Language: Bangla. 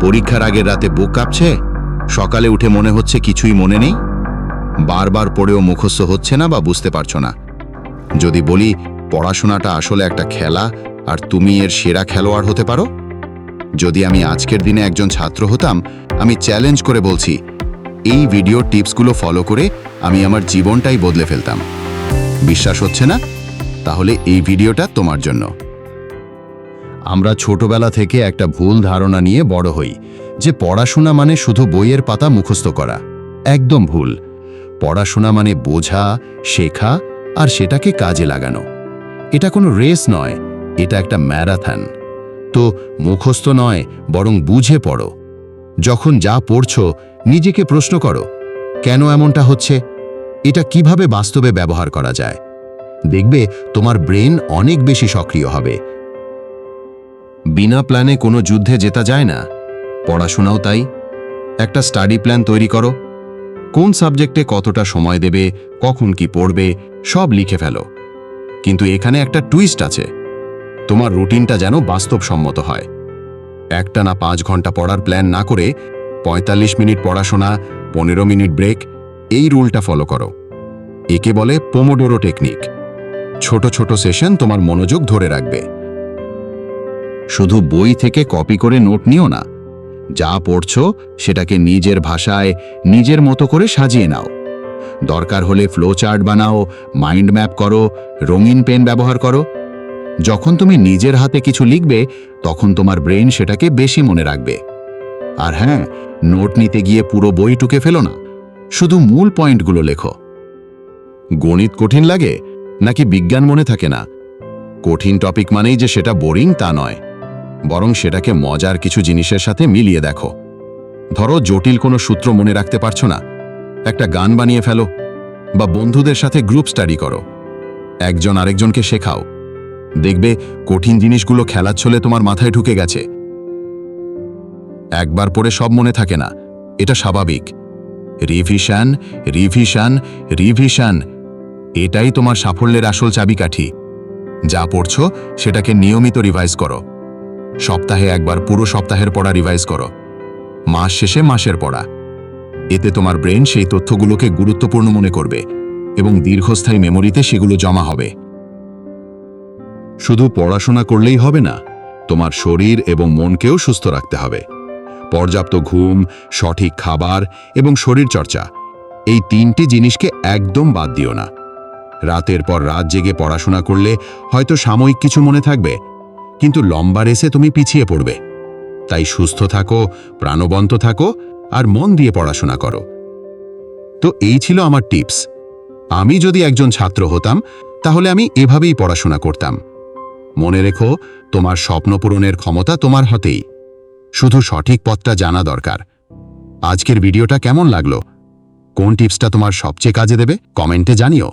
পরীক্ষার আগের রাতে বুক কাঁপছে? সকালে উঠে মনে হচ্ছে কিছুই মনে নেই? বারবার পড়েও মুখস্থ হচ্ছে না বা বুঝতে পারছ না। যদি বলি, পড়াশোনাটা আসলে একটা খেলা, আর তুমি এর সেরা খেলোয়াড় হতে পারো? যদি আমি আজকের দিনে একজন ছাত্র হতাম, আমি চ্যালেঞ্জ করে বলছি, এই ভিডিও টিপসগুলো ফলো করে আমি আমার জীবনটাই বদলে ফেলতাম। বিশ্বাস হচ্ছে না? তাহলে এই ভিডিওটা তোমার জন্য। আমরা ছোটবেলা থেকে একটা ভুল ধারণা নিয়ে বড় হই, যে পড়াশোনা মানে শুধু বইয়ের পাতা মুখস্থ করা। একদম ভুল। পড়াশোনা মানে বোঝা, শেখা আর সেটাকে কাজে লাগানো। এটা কোনো রেস নয়, এটা একটা ম্যারাথন। তো মুখস্থ নয়, বরং বুঝে পড়ো। যখন যা পড়ছ, নিজেকে প্রশ্ন করো, কেন এমনটা হচ্ছে? এটা কীভাবে বাস্তবে ব্যবহার করা যায়? দেখবে তোমার ব্রেন অনেক বেশি সক্রিয় হবে। বিনা প্ল্যানে কোনো যুদ্ধে জেতা যায় না। পড়াশোনাও তাই। একটা স্টাডি প্ল্যান তৈরি করো। কোন সাবজেক্টে কতটা সময় দেবে, কখন কি পড়বে, সব লিখে ফেলো। কিন্তু এখানে একটা টুইস্ট আছে। তোমার রুটিনটা যেন বাস্তবসম্মত হয়। একটা না পাঁচ ঘণ্টা পড়ার প্ল্যান না করে ৪৫ মিনিট পড়াশোনা, পনেরো মিনিট ব্রেক, এই রুলটা ফলো করো। একে বলে পোমোডোরো টেকনিক ছোট ছোট সেশন তোমার মনোযোগ ধরে রাখবে। শুধু বই থেকে কপি করে নোট নিও না। যা পড়ছ সেটাকে নিজের ভাষায় নিজের মতো করে সাজিয়ে নাও। দরকার হলে ফ্লো চার্ট বানাও মাইন্ড ম্যাপ করো, রঙিন পেন ব্যবহার করো। যখন তুমি নিজের হাতে কিছু লিখবে, তখন তোমার ব্রেন সেটাকে বেশি মনে রাখবে। আর হ্যাঁ নোট নিতে গিয়ে পুরো বই টুকে ফেলো না। শুধু মূল পয়েন্টগুলো লেখো। গণিত কঠিন লাগে, নাকি বিজ্ঞান মনে থাকে না? কঠিন টপিক মানেই যে সেটা বোরিং তা নয়। বরং সেটাকে মজার কিছু জিনিসের সাথে মিলিয়ে দেখো। ধরো, জটিল কোনো সূত্র মনে রাখতে পারছ না। একটা গান বানিয়ে ফেলো বা বন্ধুদের সাথে গ্রুপ স্টাডি করো। একজন আরেকজনকে শেখাও। দেখবে, কঠিন জিনিসগুলো খেলার ছলে তোমার মাথায় ঢুকে গেছে। একবার পড়ে সব মনে থাকে না। এটা স্বাভাবিক। Revision revision revision. এটাই তোমার সাফল্যের আসল চাবিকাঠি। যা পড়ছ, সেটাকে নিয়মিত রিভাইজ করো। সপ্তাহে একবার পুরো সপ্তাহের পড়া রিভাইজ করো। মাস শেষে মাসের পড়া। এতে তোমার ব্রেন সেই তথ্যগুলোকে গুরুত্বপূর্ণ মনে করবে এবং দীর্ঘস্থায়ী মেমোরিতে সেগুলো জমা হবে। শুধু পড়াশোনা করলেই হবে না, তোমার শরীর এবং মনকেও সুস্থ রাখতে হবে। পর্যাপ্ত ঘুম, সঠিক খাবার এবং শরীরচর্চা, এই তিনটি জিনিসকে একদম বাদ দিও না। রাতের পর রাত জেগে পড়াশোনা করলে হয়তো সাময়িক কিছু মনে থাকবে কিন্তু লম্বা রেসে তুমি পিছিয়ে পড়বে। তাই সুস্থ থাকো, প্রাণবন্ত থাকো, আর মন দিয়ে পড়াশোনা করো। তো এই ছিল আমার টিপস। আমি যদি একজন ছাত্র হতাম, তাহলে আমি এভাবেই পড়াশোনা করতাম। মনে রেখো, তোমার স্বপ্ন পূরণের ক্ষমতা তোমার হাতেই। শুধু সঠিক পথটা জানা দরকার। আজকের ভিডিওটা কেমন লাগল? কোন টিপসটা তোমার সবচেয়ে কাজে দেবে? কমেন্টে জানিও।